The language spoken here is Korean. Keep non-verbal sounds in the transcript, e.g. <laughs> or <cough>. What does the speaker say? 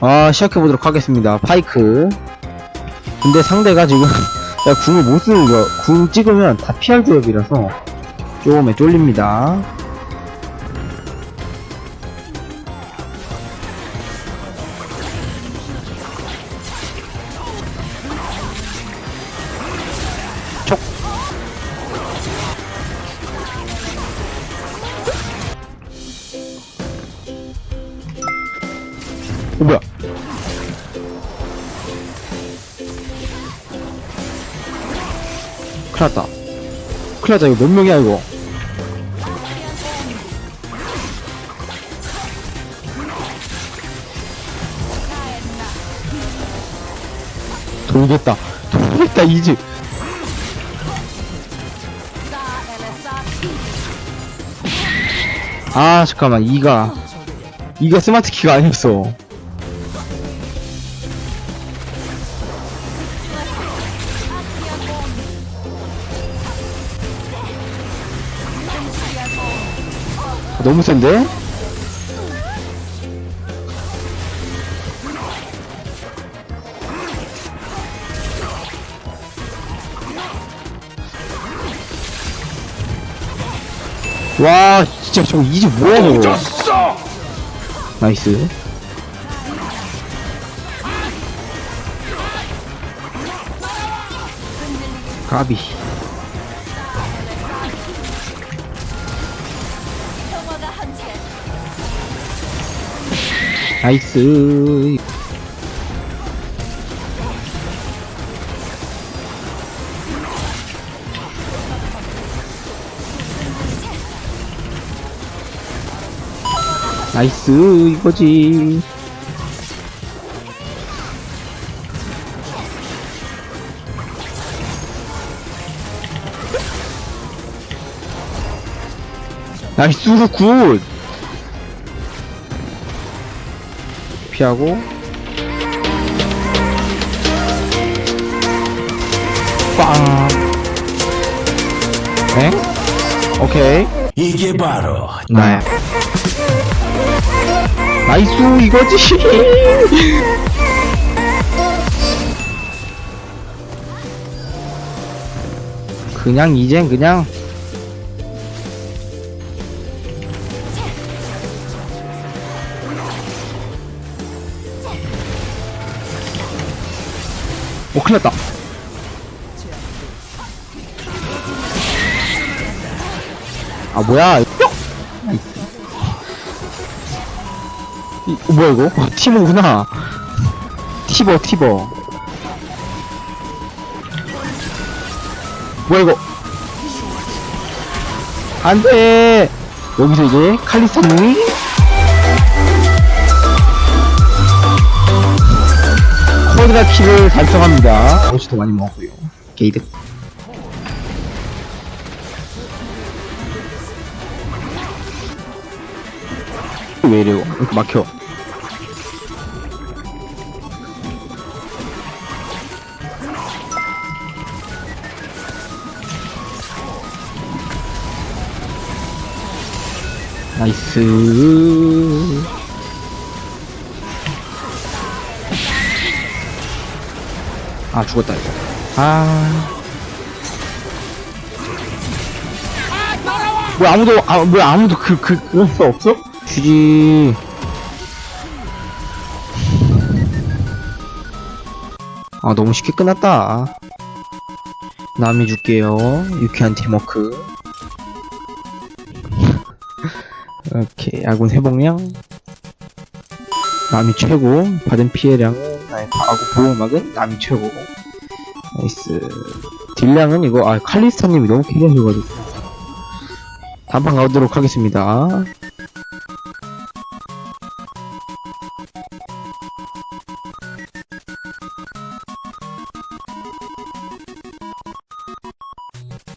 아 시작해보도록 하겠습니다. 파이크. 근데 상대가 지금 <laughs> 야, 궁을 못 쓰는 거야. 궁 찍으면 다 피할 조합이라서 조금에 쫄립니다 어, 뭐야? 큰일 났다. 큰일 났다. 이거 몇 명이야, 이거? 돌겠다. 돌겠다, 이즈. 아, 잠깐만. 이가. 이가 스마트 키가 아니었어. 너무 센데? 와 진짜 저거 이제 뭐야 저거? 나이스. 까비 나이스. 나이스 이거지. 나이스 굿 피하고 빵 엥? 오케이. 이게 바로 나야 나이스 이거지. <laughs> 그냥 이젠 그냥 오 큰일 났다. 아 뭐야? 뿅! 이, 어, 뭐야 이거? 어, 티모구나. 티버 티버. 뭐야 이거? 안돼! 여기서 이제 칼리스타님이 코드라 키를 달성합니다. 더 많이 먹었고요. 게이드 왜 이래요? 이렇게 막혀. 나이스 아 죽었다 이거. 아. 뭐야 아무도 아 뭐야 아무도 그그 그럴 수 없어? 주지 아 너무 쉽게 끝났다. 남이 줄게요 유쾌한 팀워크. <laughs> 오케이 아군 회복량 남이 최고 받은 피해량은 나의 아군 보호막은 남이 최고 나이스. 딜량은 이거 아 칼리스타님이 너무 캐리하셔가지고. 단판 가도록 하겠습니다